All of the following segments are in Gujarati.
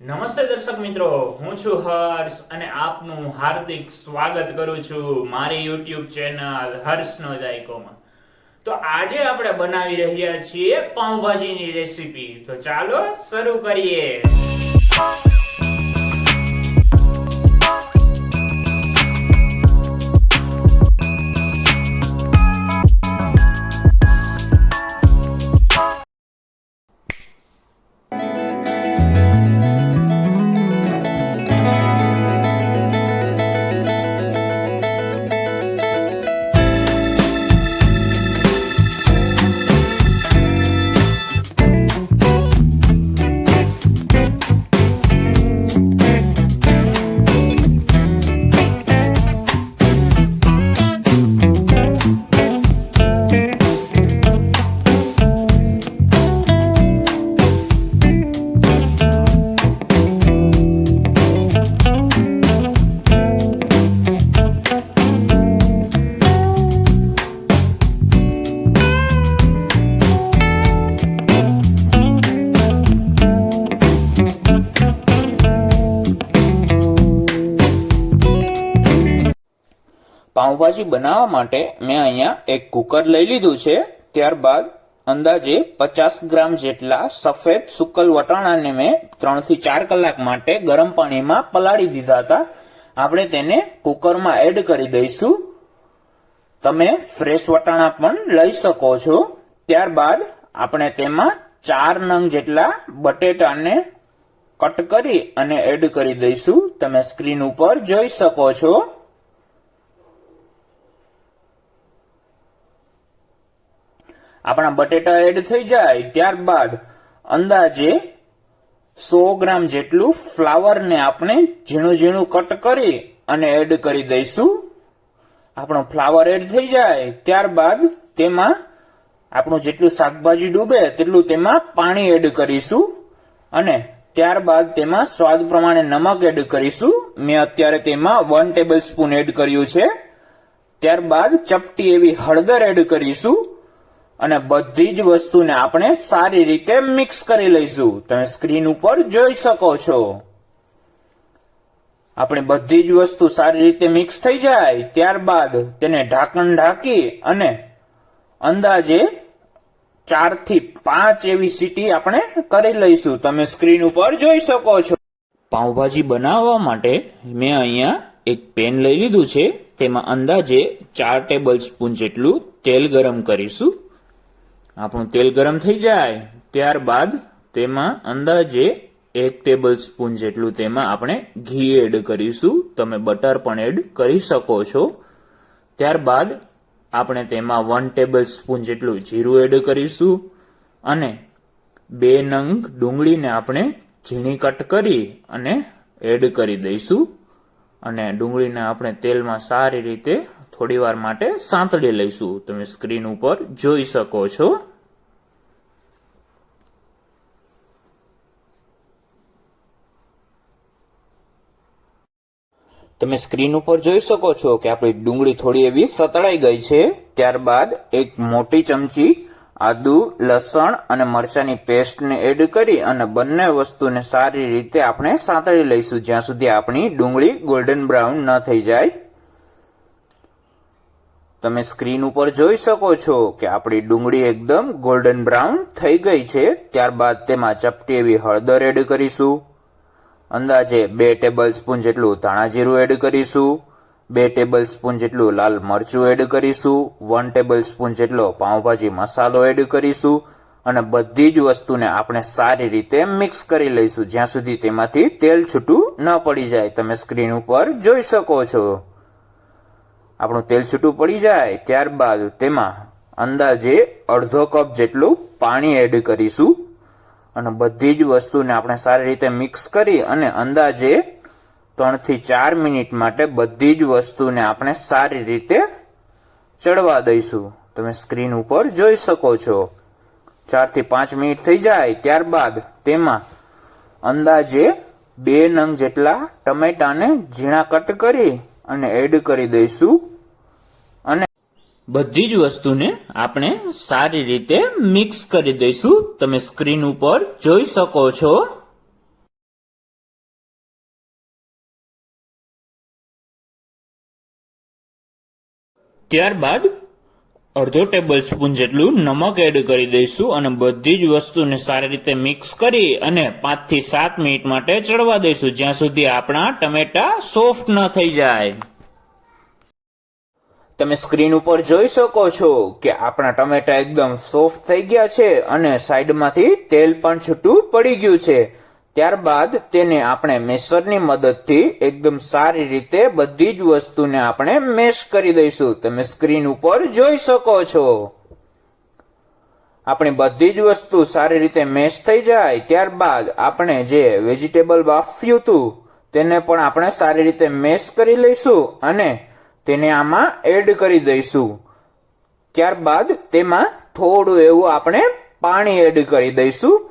નમસ્તે દર્શક મિત્રો, હું છું હર્ષ અને આપનું હાર્દિક સ્વાગત કરું છું મારી યુટ્યુબ ચેનલ હર્ષનો જાયકોમાં. તો આજે આપણે બનાવી રહ્યા છીએ પાઉંભાજીની રેસીપી. તો ચાલો શરૂ કરીએ. પાઉંભાજી બનાવવા માટે મેં અહીંયા એક કુકર લઈ લીધું છે. ત્યારબાદ અંદાજે પચાસ ગ્રામ જેટલા સફેદ સુકલ વટાણાને મેં ત્રણથી ચાર કલાક માટે ગરમ પાણીમાં પલાળી દીધા હતા. આપણે તેને કુકરમાં એડ કરી દઈશું. તમે ફ્રેશ વટાણા પણ લઈ શકો છો. ત્યારબાદ આપણે તેમાં ચાર નંગ જેટલા બટેટાને કટ કરી અને એડ કરી દઈશું. તમે સ્ક્રીન ઉપર જોઈ શકો છો. આપણા બટેટા એડ થઈ જાય ત્યારબાદ અંદાજે સો ગ્રામ જેટલું ફ્લાવરને આપણે ઝીણું ઝીણું કટ કરી અને એડ કરી દઈશું. આપણો ફ્લાવર એડ થઈ જાય ત્યારબાદ તેમાં આપણું જેટલું શાકભાજી ડૂબે તેટલું તેમાં પાણી એડ કરીશું અને ત્યારબાદ તેમાં સ્વાદ પ્રમાણે નમક એડ કરીશું. મેં અત્યારે તેમાં વન ટેબલ સ્પૂન એડ કર્યું છે. ત્યારબાદ ચપટી એવી હળદર એડ કરીશું. અને બધી જ વસ્તુને આપણે સારી રીતે મિક્સ કરી લઈશું. તમે સ્ક્રીન ઉપર જોઈ શકો છો. આપણે બધી જ વસ્તુ સારી રીતે મિક્સ થઈ જાય, ત્યારબાદ તેને ઢાંકણ ઢાંકી અને અંદાજે ચારથી પાંચ એવી સીટી આપણે કરી લઈશું. તમે સ્ક્રીન ઉપર જોઈ શકો છો. પાઉંભાજી બનાવવા માટે મેં અહીંયા એક પેન લઈ લીધું છે. તેમાં અંદાજે ચાર ટેબલ સ્પૂન જેટલું તેલ ગરમ કરીશું. આપણું તેલ ગરમ થઈ જાય ત્યારબાદ તેમાં અંદાજે એક ટેબલ સ્પૂન જેટલું તેમાં આપણે ઘી એડ કરીશું. તમે બટર પણ એડ કરી શકો છો. ત્યારબાદ આપણે તેમાં વન ટેબલ સ્પૂન જેટલું જીરું એડ કરીશું અને બે નંગ ડુંગળીને આપણે ઝીણી કટ કરી અને એડ કરી દઈશું. અને ડુંગળીને આપણે તેલમાં સારી રીતે થોડીવાર માટે સાંતળી લઈશું. તમે સ્ક્રીન ઉપર જોઈ શકો છો. તમે સ્ક્રીન ઉપર જોઈ શકો છો કે આપણી ડુંગળી થોડી એવી સતળાઈ ગઈ છે. ત્યારબાદ એક મોટી ચમચી આદુ, લસણ અને મરચાની પેસ્ટને એડ કરી અને બંને વસ્તુને સારી રીતે આપણે સાંતળી લઈશું, જ્યાં સુધી આપણી ડુંગળી ગોલ્ડન બ્રાઉન ન થઈ જાય. તમે સ્ક્રીન ઉપર જોઈ શકો છો કે આપણી ડુંગળી એકદમ ગોલ્ડન બ્રાઉન થઈ ગઈ છે. ત્યારબાદ તેમાં ચપટી એવી હળદર એડ કરીશું. અંદાજે બે ટેબલ સ્પૂન જેટલું ધાણા જીરું એડ કરીશું, બે ટેબલ સ્પૂન જેટલું લાલ મરચું એડ કરીશું, વન ટેબલ સ્પૂન જેટલો પાઉંભાજી મસાલો એડ કરીશું અને બધી જ વસ્તુને આપણે સારી રીતે મિક્સ કરી લઈશું, જ્યાં સુધી તેમાંથી તેલ છૂટું ન પડી જાય. તમે સ્ક્રીન ઉપર જોઈ શકો છો. આપણું તેલ છૂટું પડી જાય, ત્યારબાદ તેમાં અંદાજે અડધો કપ જેટલું પાણી એડ કરીશું. અને બધી જ વસ્તુને આપણે સારી રીતે મિક્સ કરી અને અંદાજે ત્રણથી ચાર મિનિટ માટે બધી જ વસ્તુને આપણે સારી રીતે ચડવા દઈશું. તમે સ્ક્રીન ઉપર જોઈ શકો છો. ચારથી પાંચ મિનિટ થઈ જાય ત્યારબાદ તેમાં અંદાજે બે નંગ જેટલા ટમેટાને ઝીણા કટ કરી અને એડ કરી દઈશું. બધી જ વસ્તુને આપણે સારી રીતે મિક્સ કરી દઈશું. તમે સ્ક્રીન ઉપર જોઈ શકો છો. ત્યારબાદ અડધો ટેબલ સ્પૂન જેટલું નમક એડ કરી દઈશું અને બધી જ વસ્તુને સારી રીતે મિક્સ કરી અને પાંચથી સાત મિનિટ માટે ચડવા દઈશું, જ્યાં સુધી આપણા ટમેટા સોફ્ટ ન થઈ જાય. તમે સ્ક્રીન ઉપર જોઈ શકો છો કે આપણા ટમેટા એકદમ સોફ્ટ થઈ ગયા છે અને સાઈડમાંથી તેલ પણ છૂટું પડી ગયું છે. ત્યારબાદ તેને આપણે મેસરની મદદથી એકદમ સારી રીતે બધી જ વસ્તુને આપણે મેશ કરી દઈશું. તમે સ્ક્રીન ઉપર જોઈ શકો છો. આપણી બધી જ વસ્તુ સારી રીતે મેશ થઈ જાય. ત્યારબાદ આપણે જે વેજીટેબલ બાફ્યું હતું, તેને પણ આપણે સારી રીતે મેશ કરી લઈશું અને તેને આમાં એડ કરી દઈશું. ત્યારબાદ તેમાં થોડું એવું આપણે પાણી એડ કરી દઈશું.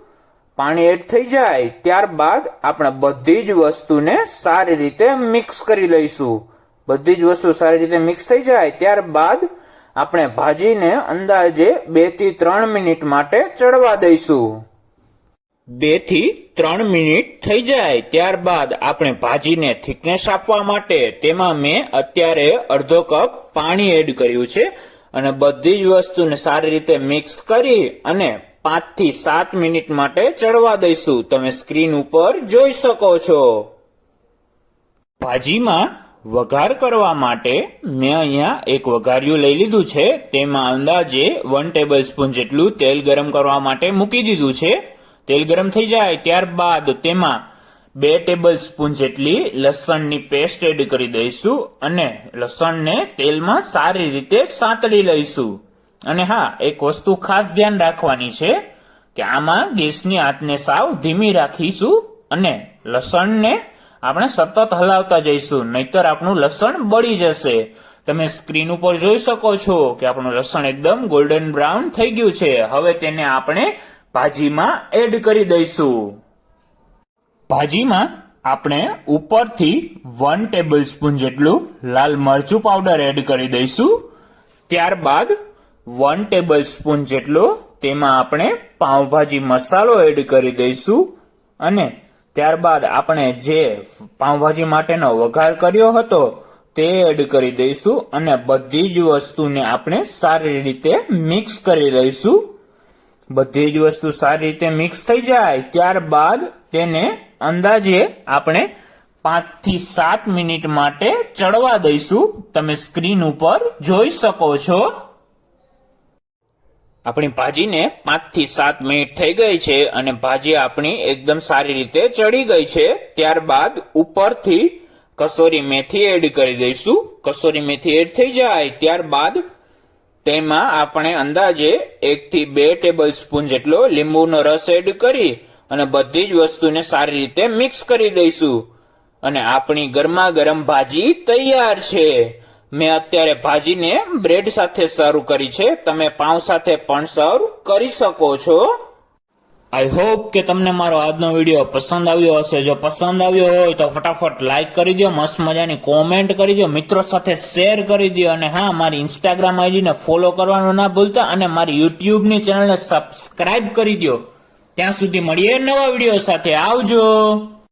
પાણી એડ થઈ જાય, ત્યારબાદ આપણે બધી જ વસ્તુને સારી રીતે મિક્સ કરી લઈશું. બધી જ વસ્તુ સારી રીતે મિક્સ થઈ જાય, ત્યારબાદ આપણે ભાજીને અંદાજે બેથી ત્રણ મિનિટ માટે ચડવા દઈશું. બેથી ત્રણ મિનિટ થઈ જાય. ત્યારબાદ આપણે ભાજીને થિકનેસ આપવા માટે તેમાં મેં અત્યારે અડધો કપ પાણી એડ કર્યું છે અને બધી જ વસ્તુને સારી રીતે મિક્સ કરી અને પાંચથી સાત મિનિટ માટે ચડવા દઈશું. તમે સ્ક્રીન ઉપર જોઈ શકો છો. ભાજીમાં વઘાર કરવા માટે મેં અહીંયા એક વઘારિયું લઈ લીધું છે. તેમાં અંદાજે વન ટેબલ સ્પૂન જેટલું તેલ ગરમ કરવા માટે મૂકી દીધું છે. તેલ ગરમ થઈ જાય ત્યારબાદ તેમાં બે ટેબલ સ્પૂન જેટલી લસણની પેસ્ટ એડ કરી દઈશું અને લસણને તેલમાં સારી રીતે સાંતળી લઈશું. અને હા, એક વસ્તુ ખાસ ધ્યાન રાખવાની છે કે આમાં ગેસની આંચને સાવ ધીમી રાખીશું અને લસણને આપણે સતત હલાવતા જઈશું, નહીતર આપણું લસણ બળી જશે. તમે સ્ક્રીન ઉપર જોઈ શકો છો કે આપણું લસણ એકદમ ગોલ્ડન બ્રાઉન થઈ ગયું છે. હવે તેને આપણે ભાજીમાં એડ કરી દઈશું. ભાજીમાં આપણે ઉપરથી વન ટેબલ સ્પૂન જેટલું લાલ મરચું પાવડર એડ કરી દઈશું. ત્યારબાદ વન ટેબલ સ્પૂન જેટલો તેમાં આપણે પાઉંભાજી મસાલો એડ કરી દઈશું. અને ત્યારબાદ આપણે જે પાઉંભાજી માટેનો વઘાર કર્યો હતો તે એડ કરી દઈશું અને બધી જ વસ્તુને આપણે સારી રીતે મિક્સ કરી લઈશું. બધી જ વસ્તુ સારી રીતે મિક્સ થઈ જાય, ત્યારબાદ તેને અંદાજે આપણે પાંચથી સાત મિનિટ માટે ચડવા દઈશું. તમે સ્ક્રીન ઉપર જોઈ શકો છો. આપણી ભાજીને પાંચથી સાત મિનિટ થઈ ગઈ છે અને ભાજી આપણી એકદમ સારી રીતે ચડી ગઈ છે. ત્યારબાદ ઉપરથી કસોરી મેથી એડ કરી દઈશું. કસોરી મેથી એડ થઈ જાય, ત્યારબાદ તેમાં આપણે અંદાજે એક થી બે ટેબલ સ્પૂન જેટલો લીંબુનો રસ એડ કરી અને બધી જ વસ્તુને સારી રીતે મિક્સ કરી દઈશું. અને આપણી ગરમા ગરમ ભાજી તૈયાર છે. મેં અત્યારે ભાજીને બ્રેડ સાથે સર્વ કરી છે. તમે પાઉં સાથે પણ સર્વ કરી શકો છો. આઈ હોપ કે તમને મારો આજનો વીડિયો પસંદ આવ્યો હશે. જો પસંદ આવ્યો હોય તો ફટાફટ લાઇક કરી દો મસ્ત મજાની કોમેન્ટ કરી દો મિત્રો સાથે શેર કરી દો અને હા, મારી ઇન્સ્ટાગ્રામ આઈડીને ફોલો કરવાનું ના ભૂલતા અને મારી યુટ્યુબની ચેનલને સબસ્ક્રાઇબ કરી દો ત્યાં સુધી મળીએ નવા વીડિયો સાથે. આવજો!